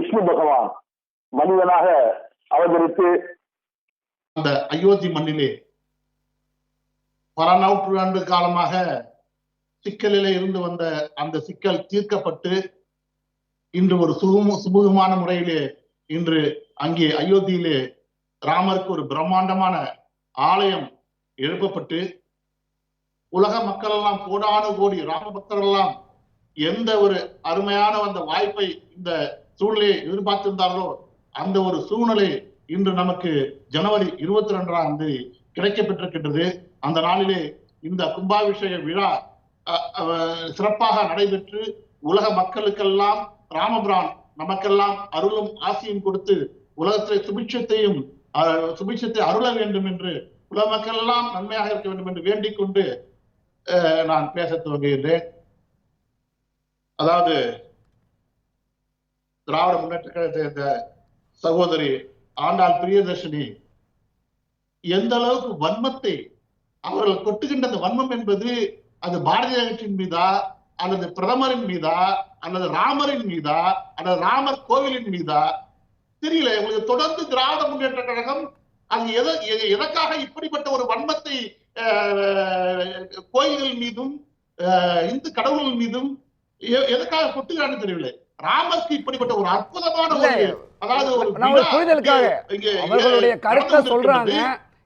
விஷ்ணு பகவான் மனிதனாக அவதரித்து அந்த அயோத்தி மண்ணிலே பல நூற்றாண்டு காலமாக சிக்கலிலே இருந்து வந்த அந்த சிக்கல் தீர்க்கப்பட்டு இன்று ஒரு சுகம சுமூகமான முறையிலே இன்று அங்கே அயோத்தியிலே ராமருக்கு ஒரு பிரம்மாண்டமான ஆலயம் எழுப்பப்பட்டு உலக மக்கள் எல்லாம் கோடானு கோடி ராமபக்தர்கள் எல்லாம் எந்த ஒரு அருமையான அந்த வாய்ப்பை இந்த சூழ்நிலையை எதிர்பார்த்திருந்தார்களோ அந்த ஒரு சூழ்நிலை இன்று நமக்கு ஜனவரி இருபத்தி ரெண்டாம் தேதி கிடைக்கப்பட்டிருக்கின்றது அந்த நாளிலே இந்த கும்பாபிஷேக விழா அஹ், சிறப்பாக நடைபெற்று உலக மக்களுக்கெல்லாம் ராமபிரான் நமக்கெல்லாம் அருளும் ஆசியும் கொடுத்து உலகத்திலே சுபிட்சத்தையும் அஹ், சுபிட்சத்தை அருள வேண்டும் என்று உலக மக்களெல்லாம் நன்மையாக இருக்க வேண்டும் என்று வேண்டிக் கொண்டு அஹ், நான் பேச துவங்குகின்றேன். அதாவது திராவிட முன்னேற்ற கழகத்தை சேர்ந்த சகோதரி ஆண்டாள் பிரியதர்ஷினி எந்த அளவுக்கு வன்மத்தை அவர்கள் கொட்டுகின்ற அந்த வன்மம் என்பது அது பாரதிய கட்சியின் மீதா அல்லது பிரதமரின் மீதா அல்லது ராமரின் மீதா அல்லது ராமர் கோவிலின் மீதா? தெரியல உங்களுக்கு தொடர்ந்து திராவிட முன்னேற்ற கழகம் அது எத எதற்காக இப்படிப்பட்ட ஒரு வன்மத்தை அஹ், கோயில்கள் மீதும் அஹ், இந்து கடவுள்கள் மீதும் எ- எதற்காக கொட்டுகிறான்னு தெரியவில்லை. ராமருக்கு இப்படிப்பட்ட ஒரு அற்புதமான ஒரு அதாவது ஒரு புரிதலுக்காக அவர்களுடைய கருத்தை சொல்றாங்க.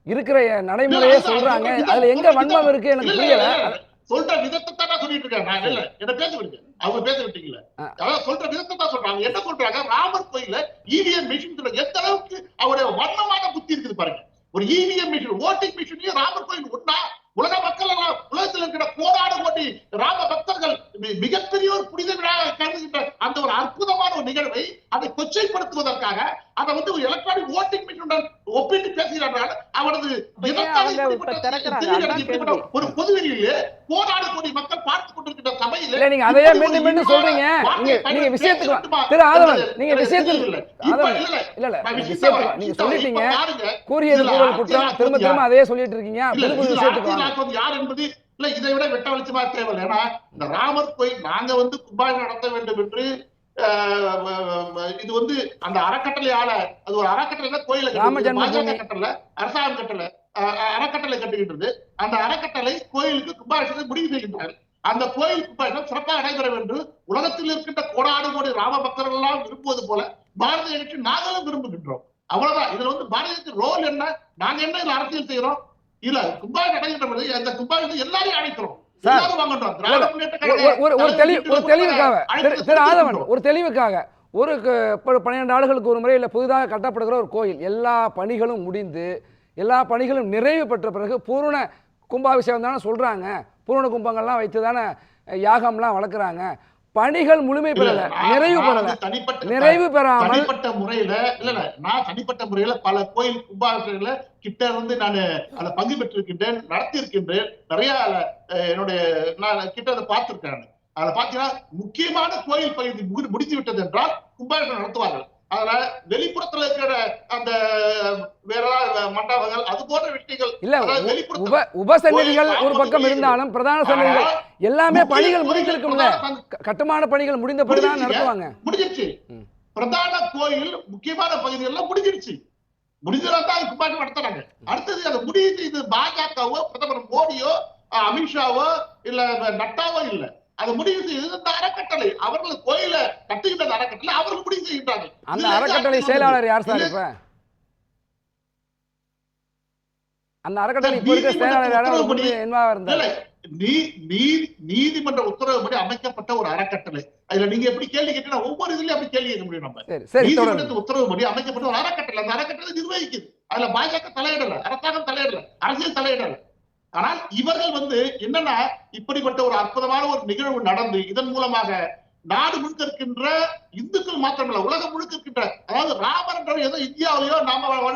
இருக்கிற நடைமுறையே சொல்றாங்க. அதுல எங்க வன்மம் இருக்கு எனக்கு புரியல. சொல்ற விதத்தை தான் சொல்லிட்டு இருக்கேன். நான் இல்ல. என்ன பேச விடுங்க அவங்க பேச விட்டீங்கல்ல ஆ. அதாவது சொல்ற விதத்தை தான் சொல்றாங்க. என்ன சொல்றாங்க? ராமர் கோயில்ல இவிஎம் மிஷின் எந்த அளவுக்கு அவருடைய வண்ணமான புத்தி இருக்குது பாருங்க. ஒரு இவிஎம் மிஷின் ஓட்டிங் மிஷினையும் ராமர் கோயில் ஒண்ணா உலக மக்கள் எல்லாம் உலகத்தில் இருக்கிற கோடாடு கோடி ராம பக்தர்கள் மிகப்பெரிய ஒரு புனித விழா கருதுகின்ற அற்புதமான ஒரு நிகழ்வை அதை கொச்சைப்படுத்துவதற்காக அதை வந்து ஒரு எலக்ட்ரானிக் ஓட்டிங் மிஷினுடன் ஒப்பிட்டு பேசுகிறார்கள். அவரது. ஒரு பொதுவெளியிலே கோடாடு கோடி மக்கள் பார்த்து கொண்டிருக்கிற சபையில நீங்க அதையே மீண்டும் மீண்டும் சொல்றீங்க. நீங்க விஷயத்துக்கு திரு ஆதவன் நீங்க விஷயத்துக்கு இல்ல இல்ல. விஷயத்துக்கு நீங்க சொல்லிட்டீங்க. கூறியது கூறல் குற்றம் திரும்ப திரும்ப அதையே சொல்லிட்டு இருக்கீங்க. விஷயத்துக்கு யார் என்பது இல்ல இதை விட வெட்ட வெளிச்சமா தேவையில்லை. ஏன்னா இந்த ராமர் கோயில் நாங்க வந்து கும்பாய் நடத்த வேண்டும் என்று இது வந்து அந்த அறக்கட்டளையால அது ஒரு அறக்கட்டளை கோயில. பாஜக கட்டளை அரசாங்கம் கட்டளை அறக்கட்டளை கட்டுகின்றது. அந்த அறக்கட்டளை கோயிலுக்கு கும்பாபிஷேகத்தை முடிவு செய்கின்றார்கள் அந்த கோயில் கும்பாபிஷேகம் சிறப்பாக நடைபெற வேண்டும். உலகத்தில் இருக்கின்ற கோடாடு கோடி ராம பக்தர்கள் எல்லாம் விரும்புவது போல பாரதிய கட்சி நாங்களும் விரும்புகின்றோம். அவ்வளவுதான். இதுல வந்து பாரதிய ரோல் என்ன? நாங்க என்ன இதுல அரசியல் செய்யறோம் இல்ல கும்பாய் நடைபெற்ற பொழுது அந்த கும்பாய் எல்லாரையும் அழைக்கிறோம். ஒரு- தெளிவு ஒரு தெளிவுக்காக. திரு ஆதவன். ஒரு தெளிவுக்காக. ஒரு பன்னிரண்டு ஆண்டுகளுக்கு ஒரு முறை இல்லை புதிதாக கட்டப்படுகிற ஒரு கோயில். எல்லா பணிகளும் முடிந்து எல்லா பணிகளும் நிறைவு பெற்ற பிறகு பூரண கும்பாபிஷேகம் தானே சொல்றாங்க. பூரண கும்பங்கள்லாம் வைத்து தானே யாகம்லாம் வளர்க்குறாங்க. பணிகள் முழுமை பெறல. நிறைவு பெறல. நிறைவு பெறாமல் தனிப்பட்ட முறையில இல்ல இல்ல நான் தனிப்பட்ட முறையில பல கோயில் கும்பாபிஷேகங்கள கிட்ட இருந்து நான் அதை பங்கு பெற்றிருக்கின்றேன் நடத்தி இருக்கின்றேன் நிறைய என்னுடைய நான் கிட்ட அதை பார்த்திருக்கேன் அதுல பாத்தீங்கன்னா முக்கியமான கோயில் பகுதி முடி- முடித்து விட்டது என்றால் கும்பாபிஷேகம் நடத்துவார்கள். அதுல வெளிப்புறத்துல இருக்கிற அந்த வேற மண்டபங்கள் அது போன்ற விஷயங்கள் இல்ல உபசன்னதிகள் ஒரு பக்கம் இருந்தாலும் பிரதான சன்னதிகள் எல்லாமே பணிகள் முடிந்திருக்கும்ல. கட்டுமான பணிகள் முடிந்த பிறகுதான். நடத்துவாங்க. முடிஞ்சிருச்சு. பிரதான கோயில் முக்கியமான பகுதிகள்லாம் முடிஞ்சிருச்சு. முடிஞ்சதான் தான் கும்பாட்சி நடத்துறாங்க. அடுத்தது அதை முடிவு இது பாஜகவோ பிரதமர் மோடியோ அமித்ஷாவோ இல்ல நட்டாவோ இல்ல. அதை முடிவு செய்தது இந்த அறக்கட்டளை. அவர்கள் கோயில கட்டுகின்ற அறக்கட்டளை அவர்கள் முடிவு செய்கின்றார்கள். அந்த அறக்கட்டளை செயலாளர் யார் சார் இப்ப அந்த அறக்கட்டளை இப்ப இருக்க நீதிமன்றத்தின் செயலாளர் யாரும் ஒரு உத்தரவுப்படி- புதிய என்னவா இருந்தார் இல்ல, நீ- நீ- நீதிமன்ற உத்தரவுப்படி அமைக்கப்பட்ட ஒரு அறக்கட்டளை. அதுல நீங்க எப்படி கேள்வி கேட்டீங்கன்னா ஒவ்வொரு இதுலயும் அப்படி கேள்வி கேட்க முடியும் நம்ம. நீதிமன்றத்தின் உத்தரவுப்படி அமைக்கப்பட்ட ஒரு அறக்கட்டளை. அந்த அறக்கட்டளை நிர்வகிக்குது. அதுல பாஜக தலையிடல அரசாங்கம் தலையிடல அரசியல் தலையிடல. ஆனால் இவர்கள் வந்து என்னன்னா இப்படிப்பட்ட ஒரு அற்புதமான ஒரு நிகழ்வு நடந்து இதன் மூலமாக நாடு முழுக்க இருக்கின்ற இந்துக்கள் மாத்திரமல்ல உலகம் முழுக்க இருக்கின்ற அதாவது ராமர் என்ற ஏதோ இந்தியாவிலேயோ நாம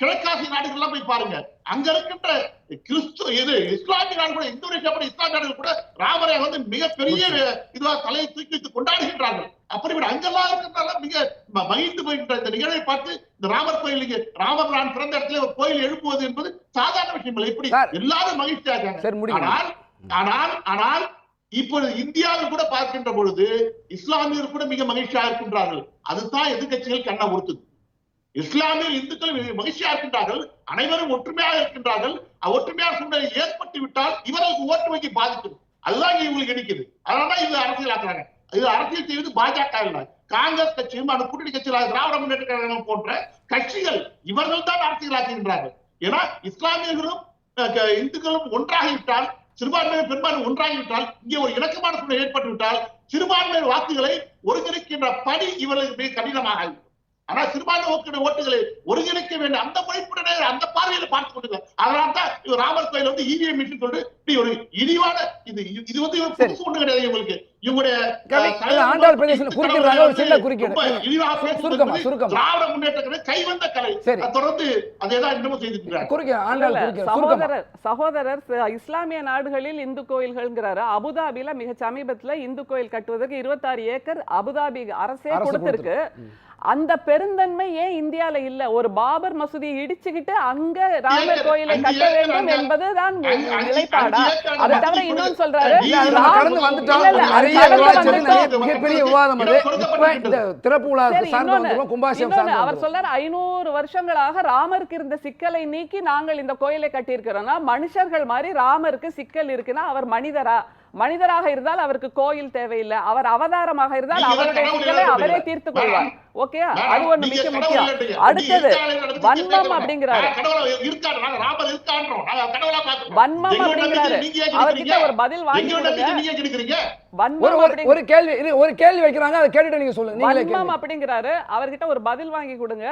கிழக்காசிய நாடுகள்லாம் போய் பாருங்க. அங்க இருக்கின்ற கிறிஸ்து இது இஸ்லாமிய நாடு கூட இந்தோனேஷியா கூட இஸ்லாமிய நாடுகள் கூட ராமரை வந்து மிகப்பெரிய இதுவா தலையை தூக்கி வைத்து கொண்டாடுகின்றார்கள். அப்படிப்பட்ட அங்கெல்லாம் இருக்கிறதால மிக மகிழ்ந்து போகின்ற இந்த நிகழ்வை பார்த்து இந்த ராமர் கோயிலுக்கு ராமபிரான் பிறந்த இடத்துல ஒரு கோயில் எழுப்புவது என்பது சாதாரண விஷயம் இல்லை. இப்படி. எல்லாரும் மகிழ்ச்சியாக ஆனால் ஆனால் ஆனால் இப்பொழுது இந்தியாவில் கூட பார்க்கின்ற பொழுது இஸ்லாமியர் கூட மிக மகிழ்ச்சியா இருக்கின்றார்கள். அதுதான் எதிர்க்கட்சிகள் கண்ண உறுத்துது. இஸ்லாமில் இந்துக்கள் மகிழ்ச்சியா இருக்கின்றார்கள். அனைவரும் ஒற்றுமையாக இருக்கின்றார்கள். அஹ் ஒற்றுமையான சூழ்நிலை ஏற்பட்டு விட்டால் இவர்களுக்கு ஓட்டு பாதிக்கும். அதுதான் இவங்களுக்கு இடிக்குது அதனாலதான் இது அரசியலாக்குறாங்க இது அரசியல் செய்வது பாஜக காங்கிரஸ் கட்சியும் அந்த கூட்டணி கட்சிகளாக திராவிட முன்னேற்ற கழகம் போன்ற கட்சிகள் இவர்கள் தான் அரசியலாக்குகின்றார்கள் ஏன்னா இஸ்லாமியர்களும் அஹ், இந்துக்களும் ஒன்றாகிவிட்டால் சிறுபான்மையினர் பெரும்பான்மை ஒன்றாகிவிட்டால் இங்கே ஒரு இணக்கமான சூழ்நிலை ஏற்பட்டு விட்டால் சிறுபான்மையினர் வாக்குகளை ஒருங்கிணைக்கின்ற பணி இவர்களுக்கு மிக கடினமாக இருக்கும் ஆனா சிறுபான்மை ஓட்டு ஓட்டுகளை ஒருங்கிணைக்க வேண்டிய அந்த முனைப்புடனே அந்த பார்வையில பார்த்து கொண்டிருக்காங்க அதனால தான் இவர் ராமர் கோயில் வந்து இவிஎம் மிஷின் சொல்லிட்டு இப்படி ஒரு இழிவான இது இது வந்து இவங்க சரி. புதுசு ஒண்ணு கிடையாது இவங்களுக்கு. இவங்களுடைய ஆண்டாள் பிரதேசத்துல குறுக்கிடுறாங்க, ஒரு சின்ன இழிவாக. திராவிட முன்னேற்ற கைவந்த கலை. தொடர்ந்து இன்னமும். குறுக்க ஆண்டாள் சகோதரர் சகோதரர் இஸ்லாமிய நாடுகளில் இந்து கோயில்கள்ங்கிறாரு. அபுதாபில மிக சமீபத்துல இந்து கோயில் கட்டுவதற்கு 26 ஏக்கர் அபுதாபி அரசே அரசு கொடுத்திருக்கு. அந்த பெருந்தன்மை ஏன் இந்தியால இல்ல? ஒரு பாபர் மசூதியை இடிச்சுக்கிட்டு அங்க ராமர் கோயிலை கட்ட வேண்டும் என்பதுதான் நிலைப்பாடா? அதை தவிர இன்னொன்னு சொல்றாரு மிகப்பெரிய விவாதம் அவர். சொல்றாரு ஐநூறு வருஷங்களாக ராமருக்கு இருந்த சிக்கலை நீக்கி நாங்கள் இந்த கோயிலை கட்டியிருக்கிறோம்னா மனுஷர்கள் மாதிரி ராமருக்கு சிக்கல் இருக்குன்னா அவர் மனிதரா? மனிதராக இருந்தால் அவருக்கு கோயில் தேவையில்லை. அவர் அவதாரமாக இருந்தால் அவருடைய சிக்கலை. அவரே தீர்த்துக் கொள்வார். ஓகே? அது ஒண்ணு மிக முக்கியம். அடுத்தது வன்மம். அப்படிங்கிறாரு. வன்மம் அப்படிங்கிறாரு. அவர்கிட்ட? ஒரு பதில் வாங்கி ஒரு கேள்வி ஒரு கேள்வி வைக்கிறாங்க அதை கேட்டுட்டு நீங்க சொல்லுங்க. வன்மம். அப்படிங்கிறாரு. அவர்கிட்ட ஒரு பதில் வாங்கி கொடுங்க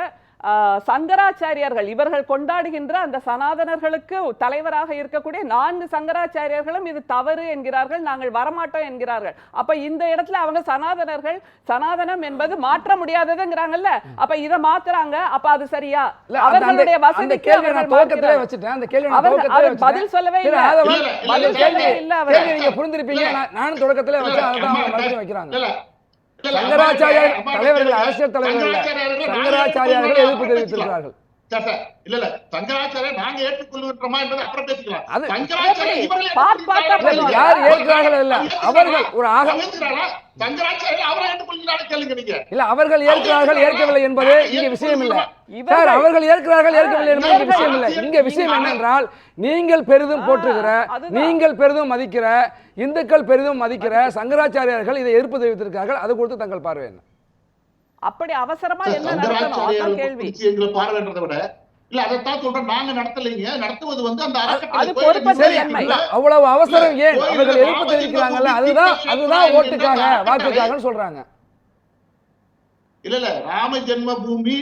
ஆஹ், சங்கராச்சாரியார்கள் இவர்கள் கொண்டாடுகின்ற அந்த சனாதனர்களுக்கு தலைவராக இருக்கக்கூடிய நான்கு சங்கராச்சாரியர்களும் இது தவறு என்கிறார்கள் நாங்கள் வரமாட்டோம் என்கிறார்கள். அப்ப இந்த இடத்துல அவங்க சனாதனர்கள் சனாதனம் என்பது மாற்ற முடியாததுங்கிறாங்கல்ல அப்ப இத மாத்துறாங்க. அப்ப அது சரியா? அவர்களுடைய அந்த வசதிக்கு கேள்வியை நான் அவர்கள் துவக்கத்திலே. வச்சுட்டேன். அந்த கேள்வி நான் துவக்கத்திலே பதில் சொல்லவே இல்ல இல்ல, கேள்வி இல்ல, அவர் கேள்வி நீங்க புரிந்திருப்பீங்க நானும் தொடக்கத்திலே வச்சேன் அதுதான் அவங்க மறுபடியும் வைக்கிறாங்க. இல்ல, இல்ல, சங்கராச்சாரிய அம்மா, தலைவர்கள். அரசியல் தலைவர்கள். சங்கராச்சாரியார்கள் எதிர்ப்பு தெரிவித்திருக்கிறார்கள். சார், சார், இல்ல இல்ல. சங்கராச்சாரிய நாங்க ஏற்றுக்கொள்கின்றோமா என்பதை அப்புறம் பேசிக்கலாம். அது- சங்கராச்சாரிய எப்படி? இவர்கள் பார்ட் பார்த்தா ஏற்றுக்கொள்கிறாரா? பண்ணுவாங்க. யார் ஏற்கிறார்கள் இல்ல? அவர்கள் ஒரு ஆக அவர் ஏற்றுக்கிறாரா? சங்கராச்சாரிய அவரை ஏற்றுக்கொள்கிறாரா கேளுங்க நீங்க. இல்ல அவர்கள் ஏற்கிறார்கள் ஏற்கவில்லை என்பது இங்க விஷயம் இல்ல. சார் அவர்கள் ஏற்கிறார்கள் ஏற்கவில்லை என்பது இங்க விஷயம் இல்ல. இங்க விஷயம் என்னென்றால் நீங்கள் பெரிதும் போற்றுகிற. நீங்கள் பெரிதும் மதிக்கிற இந்துக்கள் பெரிதும் மதிக்கிற சங்கராச்சாரியார்கள் இதை எதிர்ப்பு தெரிவித்திருக்கார்கள் அது குறித்து தங்கள் பார்வை என்ன? அப்படி அவசரமா என்ன சங்கராச்சாரியார்கள் கேள்வி. பார்வைன்றதை விட இல்ல அதைத்தான் சொல்றோம் நாங்க நடத்தலைங்க. நடத்துவது வந்து அந்த அறக்கட்டளை அது பொறுப்பற்ற அவ்வளவு அவசரம் ஏன்? கோயில்ல அவர்கள் எதிர்ப்பு ராமலிங்கம் தெரிவிக்கிறாங்கல்ல கோவில் அதுதான் அதுதான் கஷேத்திரம் ஓட்டுக்காக என்கின்ற வாக்குக்காகன்னு சொல்றாங்க. இல்ல இல்ல ராம ஜென்ம பூமி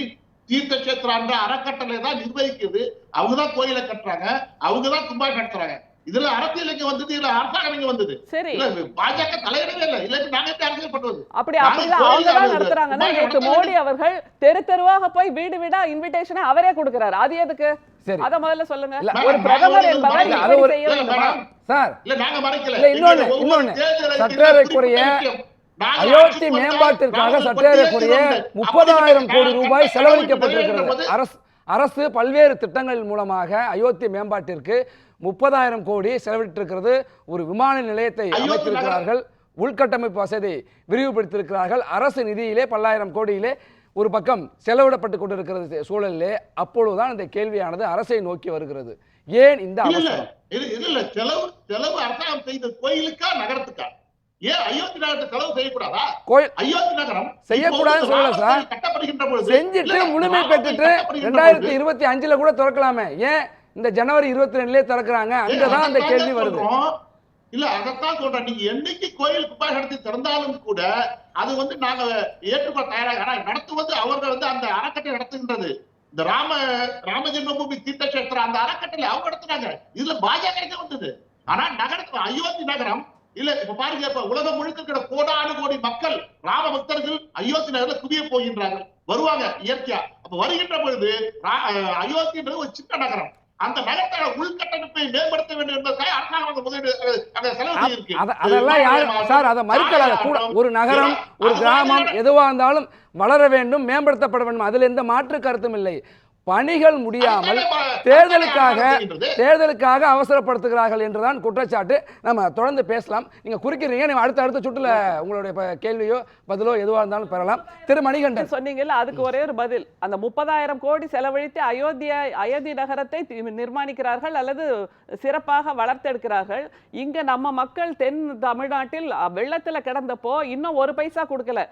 தீர்த்த கஷேத்திரான்ற அறக்கட்டளை தான் நிர்வகிக்குது. அவங்கதான் கோயிலை கட்டுறாங்க. அவங்கதான் கும்பாய் நடத்துறாங்க. இதுல அரசியல் இங்க வந்தது இல்ல அரசாங்கம் இங்க வந்தது. சரி. இல்ல பாஜக தலையிடவே இல்ல இல்லாட்டி நாங்க எப்படி அரசியல் பண்றது? அப்படி கோயில்ல அவங்க தான் நடத்துறாங்கன்னா நேற்று மோடி அவர்கள் தெரு தெருவாக போய் வீடு வீடா இன்விடேஷனை அவரே கொடுக்கிறாரு. அது எதுக்கு? சரி. அத முதல்ல சொல்லுங்க. இல்ல, ஒரு பிரதமர் என்பவர் இல்ல, அது ஒரு- இல்ல, சார். இல்ல நாங்க மறைக்கல. இல்ல, இன்னொன்னு, இன்னொன்னு. நாங்க அயோத்தி மேம்பாட்டிற்காக பட்டியலில் முப்பதாயிரம் கோடி ரூபாய் செலவழிக்கப்பட்டிருக்கிறது. அரசு அரசு பல்வேறு திட்டங்கள் மூலமாக அயோத்தி மேம்பாட்டிற்கு முப்பதாயிரம் கோடி செலவிட்டிருக்கிறது. ஒரு விமான நிலையத்தை அமைத்திருக்கிறார்கள். உள்கட்டமைப்பு வசதி விரிவுபடுத்தியிருக்கிறார்கள். அரசு நிதியிலே பல்லாயிரம் கோடியிலே ஒரு பக்கம் செலவிடப்பட்டு கொண்டிருக்கிறது சூழலிலே. அப்பொழுதுதான் இந்த கேள்வியானது அரசை நோக்கி வருகிறது. ஏன் இந்த செலவு செலவு அரசாங்கம் செய்த கோயிலுக்கா நகரத்துக்கா? ஏன் அயோத்தி நகரத்தை செலவு செய்யக்கூடாதா? கோயில் அயோத்தி நகரம் செய்யக்கூடாதுன்னு சொல்லல சார். செஞ்சுட்டு முழுமை பெற்றுட்டு ரெண்டாயிரத்தி இருபத்தி அஞ்சுல கூட திறக்கலாமே. ஏன்? இந்த ஜனவரி இருபத்தி ரெண்டுலயே திறக்கிறாங்க அங்கதான் அந்த கேள்வி வருது. இல்ல அதைத்தான் சொல்றேன். நீங்க என்னைக்கு கோயில் குப்பாய் நடத்தி திறந்தாலும் கூட அது வந்து நாங்க ஏற்றுக்கொள்ள தயாராக ஆனா நடத்துவது அவர்கள் வந்து அந்த அறக்கட்டளை நடத்துகின்றது. இந்த ராம ராம ஜென்மபூமி தீர்த்த கஷேத்திரம் அந்த அறக்கட்டளை அவங்க நடத்துனாங்க. இதுல பாஜக வந்தது. ஆனா நகரத்துல அயோத்தி நகரம் இல்ல இப்ப பாருங்க இப்ப உலகம் முழுக்க இருக்கிற கோடானு கோடி மக்கள் ராம பக்தர்கள் அயோத்தி நகர்ல குவிய போகின்றார்கள். வருவாங்க இயற்கையா. அப்ப வருகின்ற பொழுது அயோத்தின்றது ஒரு சின்ன நகரம். அந்த நகரத்தோட உள்கட்டமைப்பை மேம்படுத்த வேண்டும் என்பதற்காக அரசாங்கம் முதலீடு செலவு அதெல்லாம் யார் சார் அதை மறுக்கல கூட ஒரு நகரம் ஒரு கிராமம் எதுவா இருந்தாலும் வளர வேண்டும் மேம்படுத்தப்பட வேண்டும். அதில் எந்த மாற்று கருத்தும் இல்லை. பணிகள் முடியாமல் தேர்தலுக்காக. தேர்தலுக்காக அவசரப்படுத்துகிறார்கள் என்றுதான் குற்றச்சாட்டு. நம்ம தொடர்ந்து பேசலாம். நீங்க குறிக்கிறீங்க நீங்க அடுத்த அடுத்த சுற்றுல உங்களுடைய கேள்வியோ பதிலோ எதுவாக இருந்தாலும் பெறலாம். திரு. மணிகண்டன். சொன்னீங்கல்ல அதுக்கு ஒரே ஒரு பதில். அந்த முப்பதாயிரம் கோடி செலவழித்து அயோத்தியா அயோத்தி நகரத்தை நிர்மாணிக்கிறார்கள் அல்லது சிறப்பாக வளர்த்தெடுக்கிறார்கள். இங்க நம்ம மக்கள் தென் தமிழ்நாட்டில் வெள்ளத்துல கிடந்தப்போ இன்னும் ஒரு பைசா கொடுக்கல.